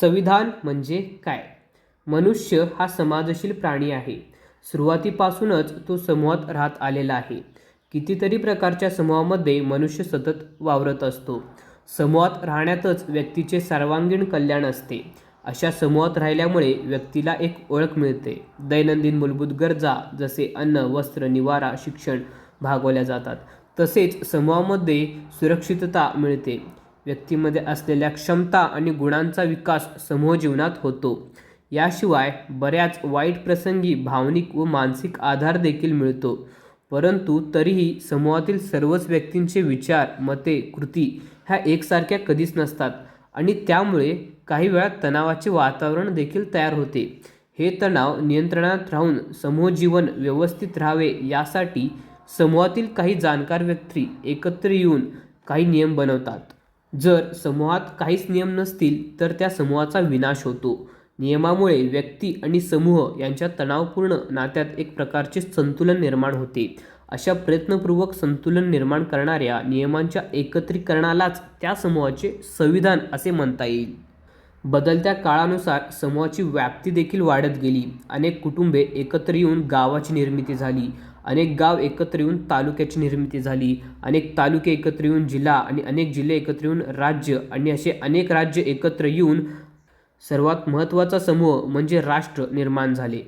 संविधान म्हणजे काय? मनुष्य हा समाजशील प्राणी आहे. सुरुवातीपासूनच तो समूहात राहत आलेला आहे. कितीतरी प्रकारच्या समूहामध्ये मनुष्य सतत वावरत असतो. समूहात राहण्यातच व्यक्तीचे सर्वांगीण कल्याण असते. अशा समूहात राहिल्यामुळे व्यक्तीला एक ओळख मिळते. दैनंदिन मूलभूत गरजा जसे अन्न वस्त्र निवारा शिक्षण भागवल्या जातात. तसेच समूहामध्ये सुरक्षितता मिळते. व्यक्तीमध्ये असलेल्या क्षमता आणि गुणांचा विकास समूह जीवनात होतो. याशिवाय बऱ्याच वाईट प्रसंगी भावनिक व मानसिक आधार देखील मिळतो. परंतु तरीही समूहातील सर्वच व्यक्तींचे विचार मते कृती ह्या एकसारख्या कधीच नसतात आणि त्यामुळे काही वेळा तणावाचे वातावरण देखील तयार होते. हे तणाव नियंत्रणात राहून समूह जीवन व्यवस्थित राहावे यासाठी समूहातील काही जाणकार व्यक्ती एकत्र येऊन काही नियम बनवतात. जर समूहात काहीच नियम नसतील तर त्या समूहाचा विनाश होतो. नियमामुळे व्यक्ती आणि समूह यांच्या तणावपूर्ण नात्यात एक प्रकारचे संतुलन निर्माण होते. अशा प्रयत्नपूर्वक संतुलन निर्माण करणाऱ्या नियमांच्या एकत्रीकरणालाच त्या समूहाचे संविधान असे म्हणता येईल. बदलत्या काळानुसार समूहाची व्याप्ती देखील वाढत गेली. अनेक कुटुंबे एकत्र येऊन गावाची निर्मिती झाली. अनेक गाव एकत्र येऊन तालुक्याची निर्मिती झाली. अनेक तालुके एकत्र येऊन जिल्हा आणि अनेक जिल्हे एकत्र येऊन राज्य आणि असे अनेक राज्य एकत्र येऊन सर्वात महत्त्वाचा समूह म्हणजे राष्ट्र निर्माण झाले.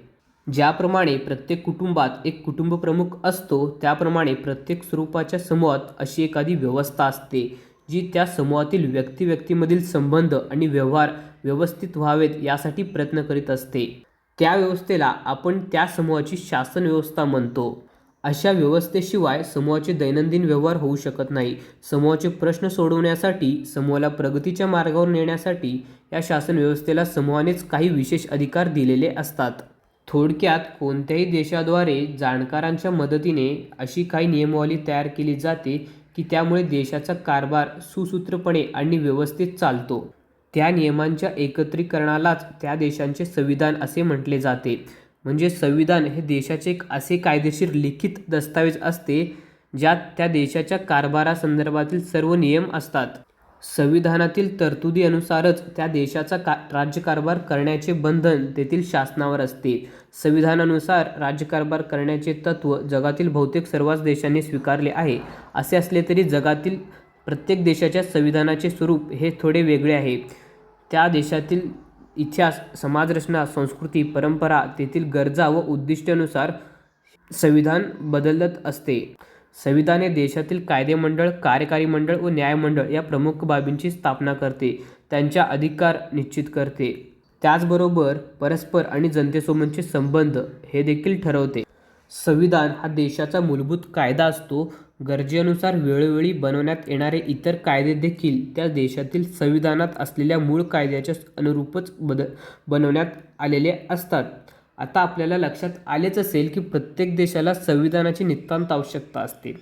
ज्याप्रमाणे प्रत्येक कुटुंबात एक कुटुंब प्रमुख असतो त्याप्रमाणे प्रत्येक स्वरूपाच्या समूहात अशी एखादी व्यवस्था असते जी त्या समूहातील व्यक्ती व्यक्तीमधील संबंध आणि व्यवहार व्यवस्थित व्हावेत यासाठी प्रयत्न करीत असते. त्या व्यवस्थेला आपण त्या समूहाची शासन व्यवस्था म्हणतो. अशा व्यवस्थेशिवाय समूहाचे दैनंदिन व्यवहार होऊ शकत नाही. समूहाचे प्रश्न सोडवण्यासाठी समूहाला प्रगतीच्या मार्गावर नेण्यासाठी या शासन व्यवस्थेला समूहानेच काही विशेष अधिकार दिलेले असतात. थोडक्यात कोणत्याही देशाद्वारे जाणकारांच्या मदतीने अशी काही नियमावली तयार केली जाते की त्यामुळे देशाचा कारभार सुसूत्रपणे आणि व्यवस्थित चालतो. त्या नियमांच्या एकत्रीकरणालाच त्या देशांचे संविधान असे म्हटले जाते. म्हणजे संविधान हे देशाचे एक असे कायदेशीर लिखित दस्तावेज असते ज्यात त्या देशाच्या कारभारासंदर्भातील सर्व नियम असतात. संविधानातील तरतुदीनुसारच त्या देशाचा का राज्यकारभार करण्याचे बंधन तेथील शासनावर असते. संविधानानुसार राज्यकारभार करण्याचे तत्त्व जगातील बहुतेक सर्वच देशांनी स्वीकारले आहे. असे असले तरी जगातील प्रत्येक देशाच्या संविधानाचे स्वरूप हे थोडे वेगळे आहे. त्या देशातील इतिहास समाजरचना संस्कृती परंपरा तेथील गरजा व उद्दिष्टानुसार संविधान बदलत असते. संविधान हे देशातील कायदेमंडळ कार्यकारी मंडळ व न्यायमंडळ या प्रमुख बाबींची स्थापना करते त्यांच्या अधिकार निश्चित करते. त्याचबरोबर परस्पर आणि जनतेसोबतचे संबंध हे देखील ठरवते. संविधान हा देशाचा मूलभूत कायदा असतो. गरजेनुसार वेळोवेळी बनवण्यात येणारे इतर कायदे देखील त्या देशातील संविधानात असलेल्या मूळ कायद्याच्या अनुरूपच बद बनवण्यात आलेले असतात. आता आपल्याला लक्षात आलेच असेल की प्रत्येक देशाला संविधानाची नितांत आवश्यकता असते.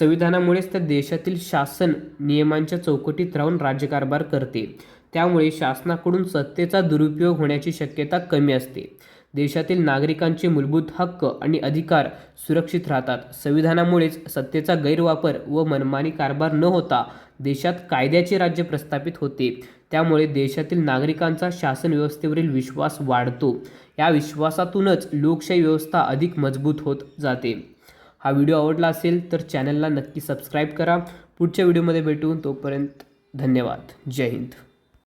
संविधानामुळेच त्या देशातील शासन नियमांच्या चौकटीत राहून राज्यकारभार करते. त्यामुळे शासनाकडून सत्तेचा दुरुपयोग होण्याची शक्यता कमी असते. देशातील नागरिकांचे मूलभूत हक्क आणि अधिकार सुरक्षित राहतात. संविधानामुळेच सत्तेचा गैरवापर व मनमानी कारभार न होता देशात कायद्याचे राज्य प्रस्थापित होते. त्यामुळे देशातील नागरिकांचा शासन व्यवस्थेवरील विश्वास वाढतो. या विश्वासातूनच लोकशाही व्यवस्था अधिक मजबूत होत जाते. हा व्हिडिओ आवडला असेल तर चॅनलला नक्की सबस्क्राईब करा. पुढच्या व्हिडिओमध्ये भेटून तोपर्यंत धन्यवाद. जय हिंद.